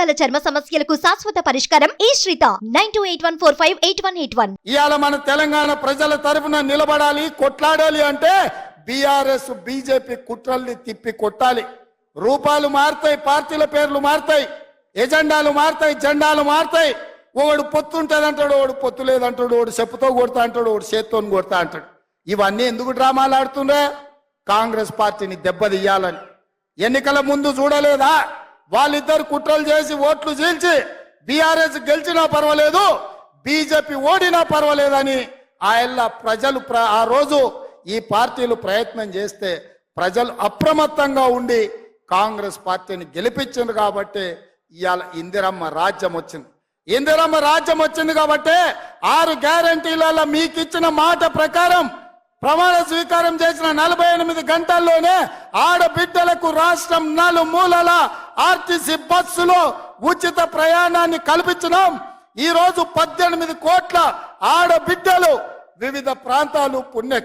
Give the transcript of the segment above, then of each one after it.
రకాల చర్మ సమస్యలకు శాశ్వత పరిష్కారం ఈ శ్రీత. Nine two eight one four five eight one eight one. ఇవాళ మన తెలంగాణ ప్రజల తరఫున నిలబడాలి కొట్లాడాలి అంటే బీఆర్ఎస్ బీజేపీ కుట్రల్ని తిప్పి కొట్టాలి. రూపాలు మారుతాయి పార్టీల పేర్లు మారుతాయి ఎజెండాలు మారుతాయి జెండాలు మారుతాయి. ఒకడు పొత్తు ఉంటుంది అంటాడు ఒకడు పొత్తు లేదంటాడు ఒకడు చెప్పుతో కొడతా అంటాడు ఒకడు చేత్తో కొడతా అంటాడు. ఇవన్నీ ఎందుకు డ్రామాలు ఆడుతుండే కాంగ్రెస్ పార్టీని దెబ్బతీయాలని. ఎన్నికల ముందు చూడలేదా? వాళ్ళిద్దరు కుట్రలు చేసి ఓట్లు చీల్చి బీఆర్ఎస్ గెలిచినా పర్వాలేదు బీజేపీ ఓడినా పర్వాలేదని ఆయన ప్రజలు ప్ర- ఆ రోజు ఈ పార్టీలు ప్రయత్నం చేస్తే ప్రజలు అప్రమత్తంగా ఉండి కాంగ్రెస్ పార్టీని గెలిపించింది కాబట్టి ఇవాళ ఇందిరమ్మ రాజ్యం వచ్చింది. ఇందిరమ్మ రాజ్యం వచ్చింది కాబట్టి ఆరు గ్యారంటీలలో మీకు ఇచ్చిన మాట ప్రకారం ప్రమాణ స్వీకారం చేసిన నలభై ఎనిమిది గంటల్లోనే ఆడబిడ్డలకు రాష్ట్రం నలుమూలల ఆర్టీసీ బస్సులో ఉచిత ప్రయాణాన్ని కల్పించినాం. ఈ రోజు పద్దెనిమిది కోట్ల ఆడబిడ్డలు వివిధ ప్రాంతాలు పుణ్య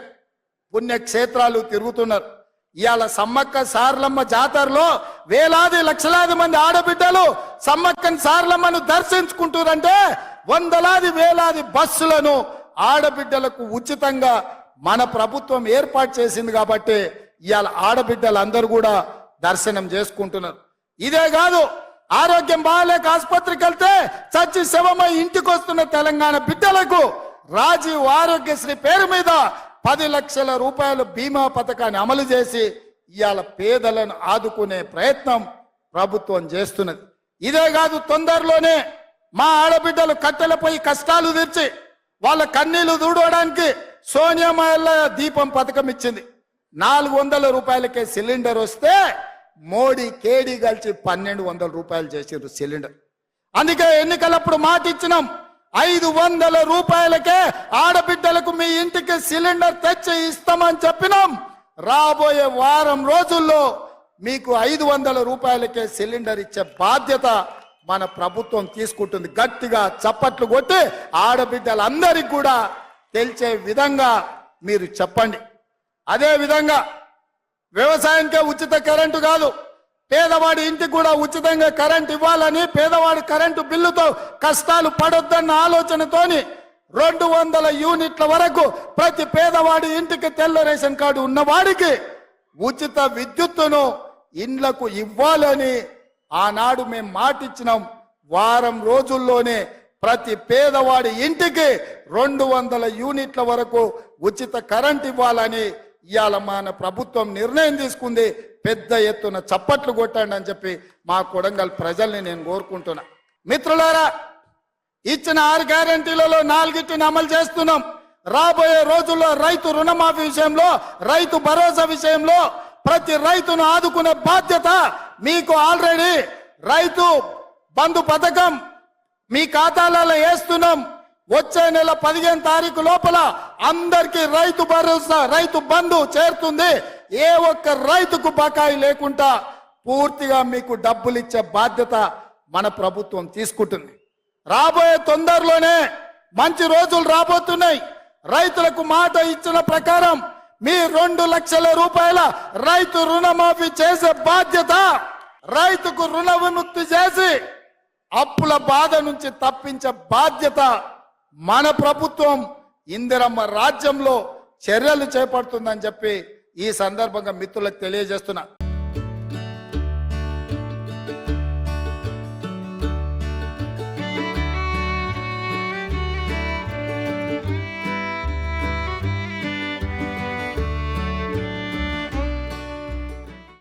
పుణ్యక్షేత్రాలు తిరుగుతున్నారు. ఇవాళ సమ్మక్క సార్లమ్మ జాతరలో వేలాది లక్షలాది మంది ఆడబిడ్డలు సమ్మక్కని సార్లమ్మను దర్శించుకుంటారంటే వందలాది వేలాది బస్సులను ఆడబిడ్డలకు ఉచితంగా మన ప్రభుత్వం ఏర్పాటు చేసింది కాబట్టి ఇవాళ ఆడబిడ్డలందరూ కూడా దర్శనం చేసుకుంటున్నారు. ఇదే కాదు ఆరోగ్యం బాగాలేక ఆసుపత్రికి వెళ్తే చచ్చి శవమై ఇంటికి వస్తున్న తెలంగాణ బిడ్డలకు రాజీవ్ ఆరోగ్యశ్రీ పేరు మీద పది లక్షల రూపాయల బీమా పథకాన్ని అమలు చేసి ఇవాళ పేదలను ఆదుకునే ప్రయత్నం ప్రభుత్వం చేస్తున్నది. ఇదే కాదు తొందరలోనే మా ఆడబిడ్డలు కట్టెలపై కష్టాలు తీర్చి వాళ్ళ కన్నీళ్ళు దూడవడానికి సోనియామల్ల దీపం పథకం ఇచ్చింది. నాలుగు వందల రూపాయలకే సిలిండర్ వస్తే మోడీ కేడీ కలిసి పన్నెండు వందల రూపాయలు చేసారు సిలిండర్. అందుకే ఎన్నికలప్పుడు మాట ఇచ్చినాం ఐదు వందల రూపాయలకే ఆడబిడ్డలకు మీ ఇంటికి సిలిండర్ తెచ్చి ఇస్తామని చెప్పినాం. రాబోయే వారం రోజుల్లో మీకు ఐదు వందల రూపాయలకే సిలిండర్ ఇచ్చే బాధ్యత మన ప్రభుత్వం తీసుకుంటుంది. గట్టిగా చప్పట్లు కొట్టి ఆడబిడ్డలందరికీ కూడా తెలిసే విధంగా మీరు చెప్పండి. అదే విధంగా వ్యవసాయానికే ఉచిత కరెంటు కాదు. పేదవాడి ఇంటికి కూడా ఉచితంగా కరెంట్ ఇవ్వాలని పేదవాడి కరెంటు బిల్లుతో కష్టాలు పడొద్దన్న ఆలోచనతోని రెండు వందల యూనిట్ల వరకు ప్రతి పేదవాడి ఇంటికి తెల్ల రేషన్ కార్డు ఉన్నవాడికి ఉచిత విద్యుత్తును ఇండ్లకు ఇవ్వాలని ఆనాడు మేము మాటిచ్చినాం. వారం రోజుల్లోనే ప్రతి పేదవాడి ఇంటికి రెండు వందల యూనిట్ల వరకు ఉచిత కరెంట్ ఇవ్వాలని ఇవాళ మన ప్రభుత్వం నిర్ణయం తీసుకుంది పెద్ద ఎత్తున చప్పట్లు కొట్టండి అని చెప్పి మా కొడంగల్ ప్రజల్ని నేను కోరుకుంటున్నా. మిత్రులారా ఇచ్చిన ఆరు గ్యారంటీలలో నాలుగిటిని అమలు చేస్తున్నాం. రాబోయే రోజుల్లో రైతు రుణమాఫీ విషయంలో రైతు భరోసా విషయంలో ప్రతి రైతును ఆదుకునే బాధ్యత మీకు ఆల్రెడీ. రైతు బంధు పథకం మీ ఖాతాలలో వేస్తున్నాం. వచ్చే నెల పదిహేను తారీఖు లోపల అందరికి రైతు భరోసా రైతు బంధు చేరుతుంది. ఏ ఒక్క రైతుకు బకాయి లేకుండా పూర్తిగా మీకు డబ్బులు ఇచ్చే బాధ్యత మన ప్రభుత్వం తీసుకుంటుంది. రాబోయే తొందరలోనే మంచి రోజులు రాబోతున్నాయి. రైతులకు మాట ఇచ్చిన ప్రకారం మీ రెండు లక్షల రూపాయల రైతు రుణమాఫీ చేసే బాధ్యత రైతుకు రుణ విముక్తి చేసి అప్పుల బాధ నుంచి తప్పించే బాధ్యత మన ప్రభుత్వం ఇందిరమ్మ రాజ్యంలో చర్యలు చేపడుతుందని చెప్పి ఈ సందర్భంగా మిత్రులకు తెలియజేస్తున్నా.